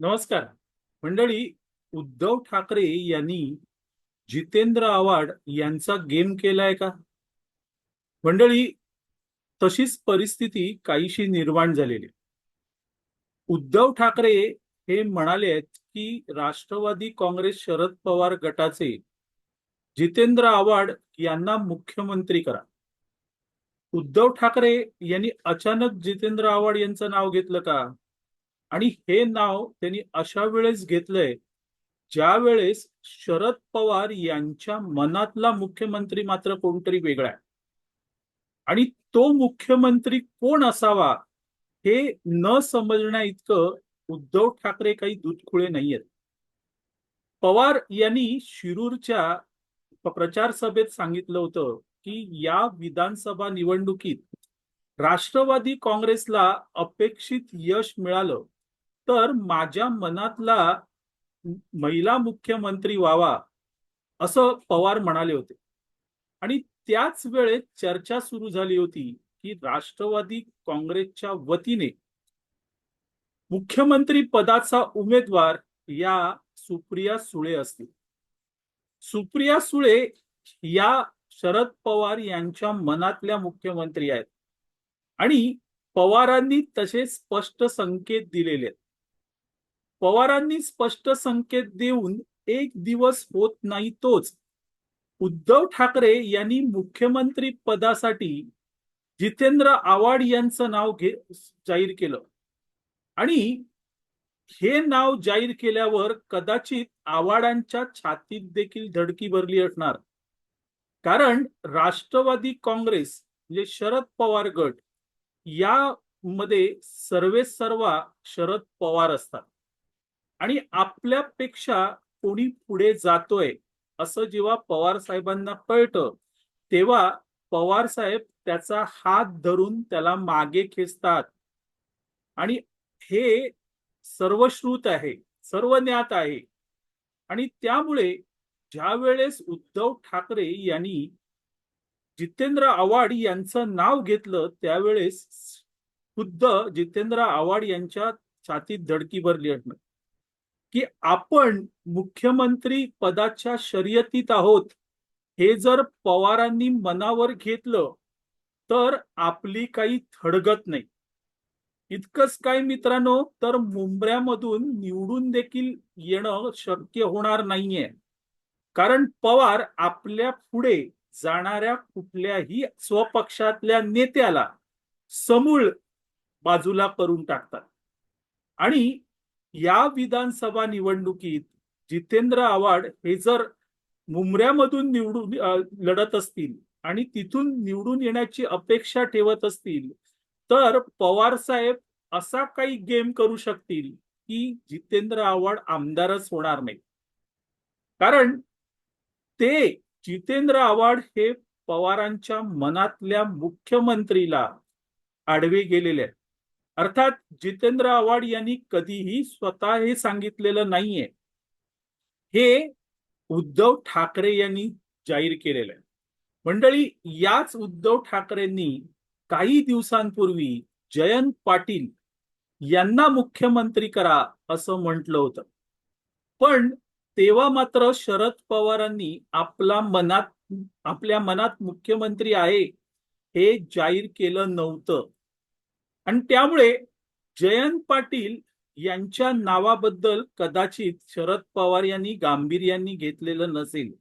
नमस्कार. मंडळी उद्धव ठाकरे यांनी जितेंद्र आव्हाड यांचा गेम केलाय का? मंडळी तशीच परिस्थिती काहीशी निर्माण झालेली उद्धव ठाकरे हे म्हणाले आहेत की राष्ट्रवादी काँग्रेस शरद पवार गटाचे जितेंद्र आव्हाड यांना मुख्यमंत्री करा. उद्धव ठाकरे यांनी अचानक जितेंद्र आव्हाड यांचं नाव घेतलं का? आणि हे नाव त्यांनी अशा वेळेस घेतलंय ज्या वेळेस शरद पवार यांच्या मनातला मुख्यमंत्री मात्र कोणतरी वेगळा आहे. आणि तो मुख्यमंत्री कोण असावा हे न समजण्या इतकं उद्धव ठाकरे काही दुधखुळे नाहीयेत. पवार यांनी शिरूरच्या प्रचार सभेत सांगितलं होतं की या विधानसभा निवडणुकीत राष्ट्रवादी काँग्रेसला अपेक्षित यश मिळालं. तर माझ्या मनातला महिला मुख्यमंत्री व्हावा असं पवार म्हणाले होते. आणि त्याच वेळेत चर्चा सुरू झाली होती की राष्ट्रवादी काँग्रेसच्या वतीने मुख्यमंत्री पदाचा उमेदवार या सुप्रिया सुळे असतील. सुप्रिया सुळे या शरद पवार यांच्या मनातल्या मुख्यमंत्री आहेत. आणि पवारांनी तसे स्पष्ट संकेत दिलेले आहेत. पवारांनी स्पष्ट संकेत देऊन एक दिवस होत नाही तोच. उद्धव ठाकरे यांनी मुख्यमंत्री पदासाठी जितेंद्र आव्हाड यांचं नाव घे जाहीर केलं. आणि हे नाव जाहीर केल्यावर कदाचित आव्हाडांच्या छातीत देखील धडकी भरली असणार. कारण राष्ट्रवादी काँग्रेस म्हणजे शरद पवार गट यामध्ये सर्वे सर्वा शरद पवार असतात. आणि आपल्यापेक्षा कोणी पुढे जातोय असं जेव्हा पवार साहेबांना कळतं तेव्हा पवार साहेब त्याचा हात धरून त्याला मागे खेचतात. आणि हे सर्वश्रुत आहे सर्व ज्ञात आहे. आणि त्यामुळे ज्या वेळेस उद्धव ठाकरे यांनी जितेंद्र आव्हाड यांचं नाव घेतलं त्यावेळेस खुद्द जितेंद्र आव्हाड यांच्या छातीत धडकी भरली असणार. की आपण मुख्यमंत्री पदाच्या शर्यतीत आहोत हे जर पवारांनी मनावर घेतलं तर आपली काही थडगत नाही. इतकंच काय मित्रांनो तर मुंबऱ्यामधून निवडून देखील येणं शक्य होणार नाहीये. कारण पवार आपल्या पुढे जाणाऱ्या कुठल्याही स्वपक्षातल्या नेत्याला समूळ बाजूला करून टाकतात. आणि या विधानसभा निवडणुकीत जितेंद्र आव्हाड हे जर मुंबऱ्यामधून निवडून लढत असतील आणि तिथून निवडून येण्याची अपेक्षा ठेवत असतील तर पवार साहेब असा काही गेम करू शकतील की जितेंद्र आव्हाड आमदारच होणार नाही. कारण ते जितेंद्र आव्हाड हे पवारांच्या मनातल्या मुख्यमंत्रीला आडवे गेलेले आहेत. अर्थात जितेंद्र आव्हाड यांनी कधीही स्वतः हे सांगितलेलं नाहीये. हे उद्धव ठाकरे यांनी जाहीर केलेलं आहे. मंडळी याच उद्धव ठाकरेंनी काही दिवसांपूर्वी जयंत पाटील यांना मुख्यमंत्री करा असं म्हटलं होतं. पण तेव्हा मात्र शरद पवारांनी आपला मनात आपल्या मनात मुख्यमंत्री आहे हे जाहीर केलं नव्हतं. आणि त्यामुळे जयंत पाटील यांच्या नावाबद्दल कदाचित शरद पवार यांनी गांभीर्यानी घेतलेलं नसेल.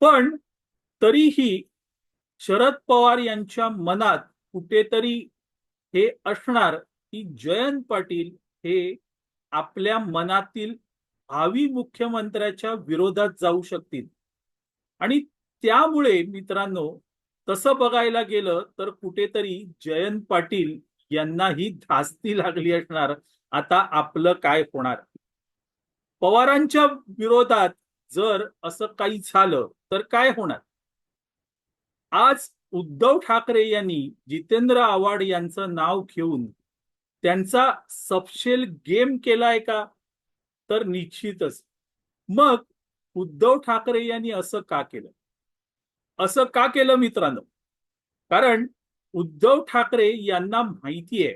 पण तरीही शरद पवार यांच्या मनात कुठेतरी हे असणार की जयंत पाटील हे आपल्या मनातील भावी मुख्यमंत्र्याच्या विरोधात जाऊ शकतील. आणि त्यामुळे मित्रांनो तसं बघायला गेलं तर कुठेतरी जयंत पाटील यांनाही धास्ती लागली असणार. आता आपलं काय होणार? पवारांच्या विरोधात जर असं काही झालं तर काय होणार? आज उद्धव ठाकरे यांनी जितेंद्र आव्हाड यांचं नाव घेऊन त्यांचा सपशेल गेम केलाय का? तर निश्चितच. मग उद्धव ठाकरे यांनी असं का केलं? असं का केलं मित्रांनो? कारण उद्धव ठाकरे यांना माहिती आहे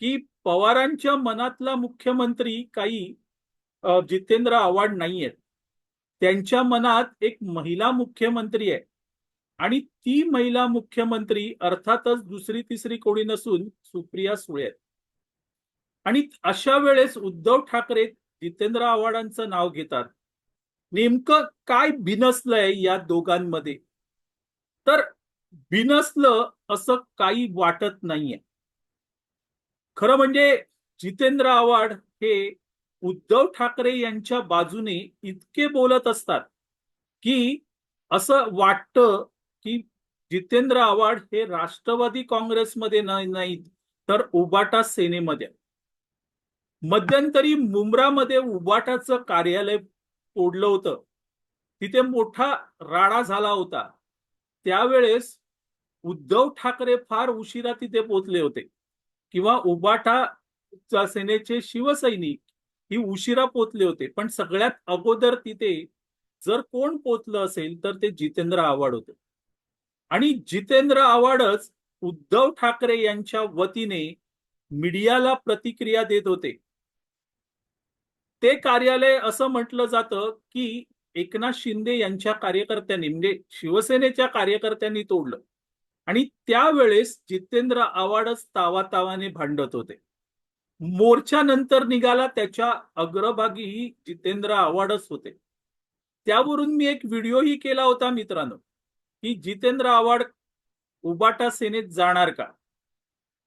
की पवारांच्या मनातला मुख्यमंत्री काही जितेंद्र आव्हाड नाहीयेत. त्यांच्या मनात एक महिला मुख्यमंत्री आहे. आणि ती महिला मुख्यमंत्री अर्थातच दुसरी तिसरी कोणी नसून सुप्रिया सुळे आहेत. आणि अशा वेळेस उद्धव ठाकरे जितेंद्र आव्हाडांचं नाव घेतात. नेमकं काय बिनसलंय या दोघांमध्ये? तर बिनसलं असं काही वाटत नाहीये. खरं म्हणजे जितेंद्र आव्हाड हे उद्धव ठाकरे यांच्या बाजूने इतके बोलत असतात की असं वाटतं की जितेंद्र आव्हाड हे राष्ट्रवादी काँग्रेसमध्ये नाहीत तर उबाटा सेनेमध्ये. मध्यंतरी मुंब्रामध्ये उबाटाचं कार्यालय तोडलं होतं. तिथे मोठा राडा झाला होता. त्यावेळेस उद्धव ठाकरे फार उशिरा तिथे पोचले होते. किंवा उबाटा सेनेचे शिवसैनिक ही उशिरा पोचले होते. पण सगळ्यात अगोदर तिथे जर कोण पोचलं असेल तर ते जितेंद्र आव्हाड होते. आणि जितेंद्र आव्हाडच उद्धव ठाकरे यांच्या वतीने मीडियाला प्रतिक्रिया देत होते. ते कार्यालय असं म्हटलं जातं की एकनाथ शिंदे यांच्या कार्यकर्त्यांनी म्हणजे शिवसेनेच्या कार्यकर्त्यांनी तोडलं. आणि त्यावेळेस जितेंद्र आव्हाडच तावातावाने भांडत होते. मोर्चा नंतर निघाला त्याच्या अग्रभागीही जितेंद्र आव्हाडच होते. त्यावरून मी एक व्हिडिओही केला होता मित्रांनो की जितेंद्र आव्हाड उबाटा सेनेत जाणार का?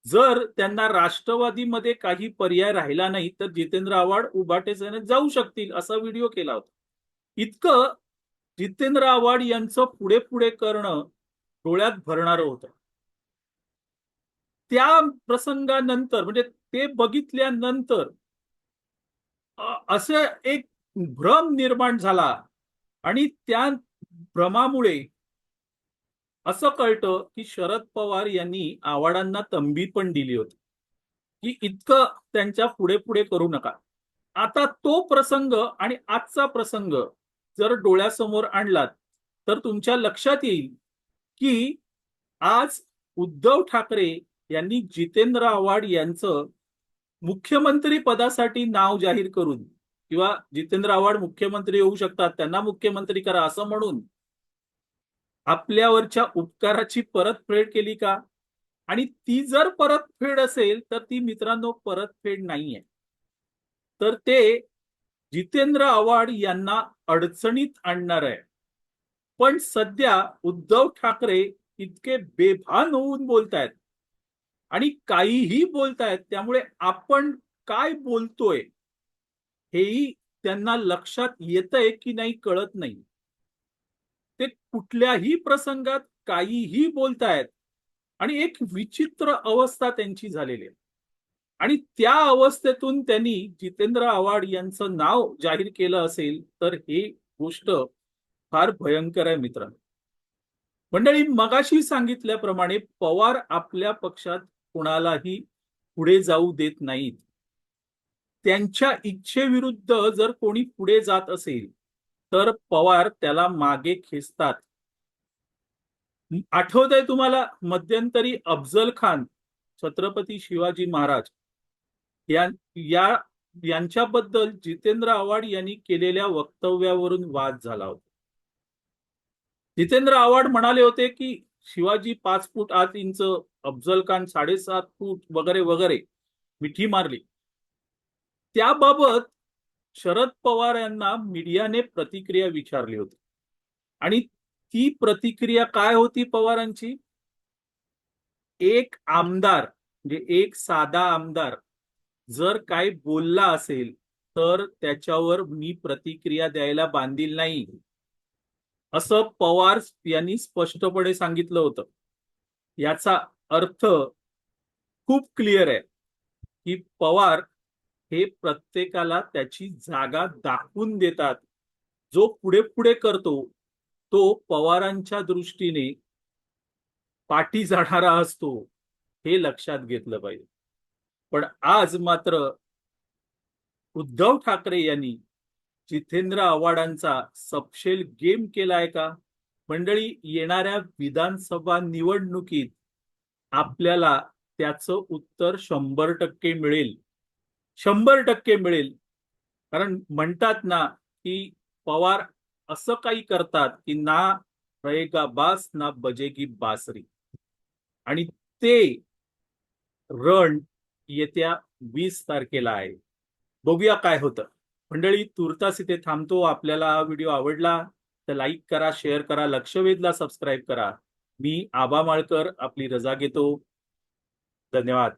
जर त्यांना राष्ट्रवादीमध्ये काही पर्याय राहिला नाही तर जितेंद्र आव्हाड उभाटे सेनेत जाऊ शकतील असा व्हिडिओ केला होता. इतकं जितेंद्र आव्हाड यांचं पुढे पुढे करणं डोळ्यात भरणारं होतं. त्या प्रसंगानंतर म्हणजे ते बघितल्यानंतर असं एक भ्रम निर्माण झाला. आणि त्या भ्रमामुळे असं कळतं की शरद पवार यांनी आव्हाडांना तंबी पण दिली होती. की इतकं त्यांच्या पुढे पुढे करू नका. आता तो प्रसंग आणि आजचा प्रसंग जर डोळ्यासमोर आणलात तर तुमच्या लक्षात येईल की आज उद्धव ठाकरे यांनी जितेंद्र आव्हाड यांचं मुख्यमंत्री पदासाठी नाव जाहीर करून किंवा जितेंद्र आव्हाड मुख्यमंत्री होऊ शकतात त्यांना मुख्यमंत्री करा असं म्हणून आपल्यावरच्या उपकाराची परतफेड केली का? आणि ती जर परतफेड असेल तर ती मित्रांनो परतफेड नाहीये. तर ते जितेंद्र आव्हाड यांना अडचणीत आणणार आहे. पण सध्या उद्धव ठाकरे इतके बेभान होऊन बोलतायत आणि काहीही बोलतायत त्यामुळे आपण काय बोलतोय हेही त्यांना लक्षात येतंय की नाही कळत नाही. कुठल्याही प्रसंगात काहीही बोलतायत. आणि एक विचित्र अवस्था त्यांची झालेली आहे. आणि त्या अवस्थेतून त्यांनी जितेंद्र आव्हाड यांचं नाव जाहीर केलं असेल तर हे गोष्ट फार भयंकर आहे मित्रांनो मंडळी मगाशी सांगितल्याप्रमाणे पवार आपल्या पक्षात कुणालाही पुढे जाऊ देत नाहीत. त्यांच्या इच्छेविरुद्ध जर कोणी पुढे जात असेल तर पवार त्याला मागे खेचतात. आठवत आहे तुम्हाला मध्यंतरी अफजल खान छत्रपती शिवाजी महाराज या या यांच्याबद्दल जितेंद्र आव्हाड यांनी केलेल्या वक्तव्यावरून वाद झाला होता. जितेंद्र आव्हाड म्हणाले होते की शिवाजी पाच फूट आठ इंच अफजल खान साडेसात फूट वगैरे वगैरे मिठी मारली. त्याबाबत शरद पवार यांना मीडियाने प्रतिक्रिया विचारली होती. आणि ती प्रतिक्रिया काय होती पवारांची? एक आमदार म्हणजे एक साधा आमदार जर काय बोलला असेल तर त्याच्यावर मी प्रतिक्रिया द्यायला बांधील नाही. असं पवार यांनी स्पष्टपणे सांगितलं होतं. याचा अर्थ खूप क्लिअर आहे की पवार हे प्रत्येकाला त्याची जागा दाखवून देतात. जो पुढे पुढे करतो तो पवारांच्या दृष्टीने पाठी जाणारा असतो हे लक्षात घेतलं पाहिजे. पण आज मात्र उद्धव ठाकरे यांनी जितेंद्र आव्हाडांचा सपशेल गेम केलाय का? मंडळी येणाऱ्या विधानसभा निवडणुकीत आपल्याला त्याचं उत्तर शंभर टक्के मिळेल. शंभर टक्के मिळेल. कारण म्हणतात ना की पवार असं काही करतात की ना रहेगा बास ना बजेगी बासरी. आणि ते रण येत्या वीस तारखेला आहे. बघूया काय होतं. मंडळी तुर्तास इथे थांबतो. आपल्याला हा व्हिडिओ आवडला तर लाईक करा शेअर करा लक्ष वेधला सबस्क्राईब करा. मी आबा माळकर आपली रजा घेतो. धन्यवाद.